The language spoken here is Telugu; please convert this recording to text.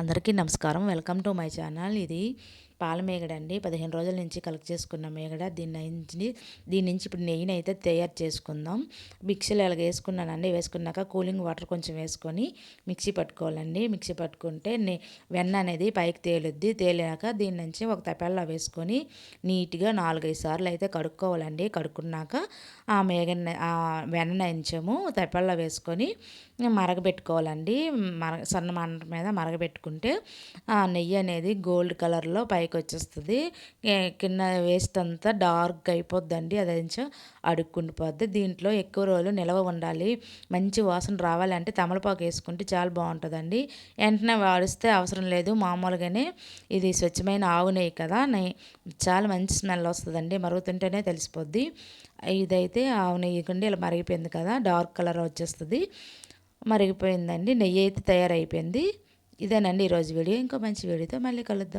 అందరికీ నమస్కారం. Welcome to my channel. ఇది పాల మేగడ అండి. పదిహేను రోజుల నుంచి కలెక్ట్ చేసుకున్న మేగడ. దీని నుంచి దీని నుంచి ఇప్పుడు నెయ్యిని అయితే తయారు చేసుకుందాం. మిక్సీలో ఇలాగ వేసుకున్నానండి వేసుకున్నాక కూలింగ్ వాటర్ కొంచెం వేసుకొని మిక్సీ పట్టుకోవాలండి. మిక్సీ పట్టుకుంటే వెన్న అనేది పైకి తేలుద్ది. తేలినాక దీని నుంచి ఒక తపెల్లా వేసుకొని నీట్గా నాలుగైదు సార్లు అయితే కడుక్కోవాలండి. కడుక్కున్నాక ఆ మేగ ఆ వెన్న ఇంచము తపెల్లా వేసుకొని మరగబెట్టుకోవాలండి. మర సన్న మంట మీద మరగబెట్టుకుంటే ఆ నెయ్యి అనేది గోల్డ్ కలర్లో పైకి వచ్చేస్తుంది. కింద వేస్ట్ అంతా డార్క్ అయిపోద్దండి. అది కొంచెం అడుక్కుండిపోద్ది దీంట్లో ఎక్కువ రోజులు నిల్వ ఉండాలి. మంచి వాసన రావాలంటే తమలపాకు వేసుకుంటే చాలా బాగుంటుందండి. వెంటనే వాడిస్తే అవసరం లేదు. మామూలుగానే ఇది స్వచ్ఛమైన ఆవు నెయ్యి కదా నెయ్యి చాలా మంచి స్మెల్ వస్తుందండి. మరుగుతుంటేనే తెలిసిపోద్ది. ఇదైతే ఆవు నెయ్యి కుండి ఇలా మరిగిపోయింది కదా డార్క్ కలర్ వచ్చేస్తుంది. మరిగిపోయిందండి. నెయ్యి అయితే తయారైపోయింది. ఇదేనండి ఈరోజు వీడియో. ఇంకో మంచి వీడియోతో మళ్ళీ కలుద్దాం.